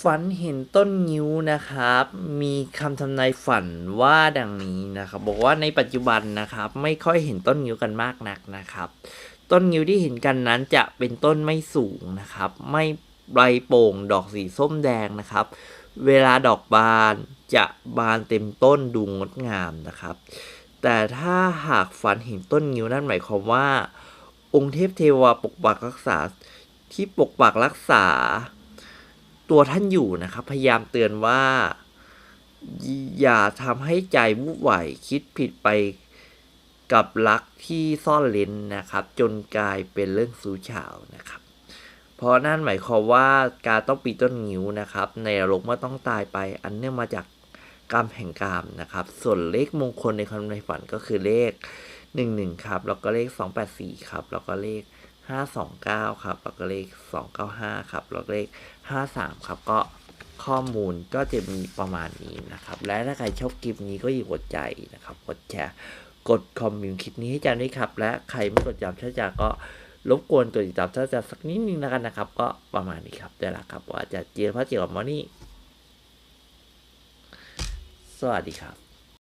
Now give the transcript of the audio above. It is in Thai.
ฝันเห็นต้นงิ้วนะครับ มีคำทำนายฝันว่าดังนี้นะครับ บอกว่าในปัจจุบันนะครับ ไม่ค่อยเห็นต้นงิ้วกันมากนักนะครับ ต้นงิ้วที่เห็นกันนั้นจะเป็นต้นไม่สูงนะครับ ไม่ใบโป่งดอกสีส้มแดงนะครับ เวลาดอกบานจะบานเต็มต้นดูงดงามนะครับ แต่ถ้าหากฝันเห็นต้นงิ้วนั่นหมายความว่า องค์เทพเทวาปกปักรักษาที่ปกปักรักษา ตัวท่านอยู่นะครับ พยายามเตือนว่า อย่าทำให้ใจวุ่นไหวคิดผิดไปกับรักที่ซ่อนเลนนะครับ จนกลายเป็นเรื่องสูเฉานะครับ เพราะนั่นหมายความว่าการต้องปีต้นงิ้วนะครับ ในโลกเมื่อต้องตายไป อันเนื่องมาจากกรรมแห่งกรรมนะครับ ส่วนเลขมงคลในคำในฝันก็คือเลข 11 ครับ แล้วก็เลข 284 ครับ แล้วก็เลข 529 ครับ แล้วก็เลข 295 ครับ แล้วก็เลข 53 ครับ ก็ข้อมูลก็จะมีประมาณนี้นะครับ และถ้าใครชอบคลิปนี้ก็อย่ากดใจนะครับ กดแชร์ กดคอมเมนต์คลิปนี้ให้จันด้วยครับ และใครไม่กดจำช่าจาก็รบกวนกดติดตามช่าจากสักนิดนึงแล้วกันนะครับ ก็ประมาณนี้ครับได้ละครับว่าจะเจอพระเจียวกับมอนี่สวัสดีครับ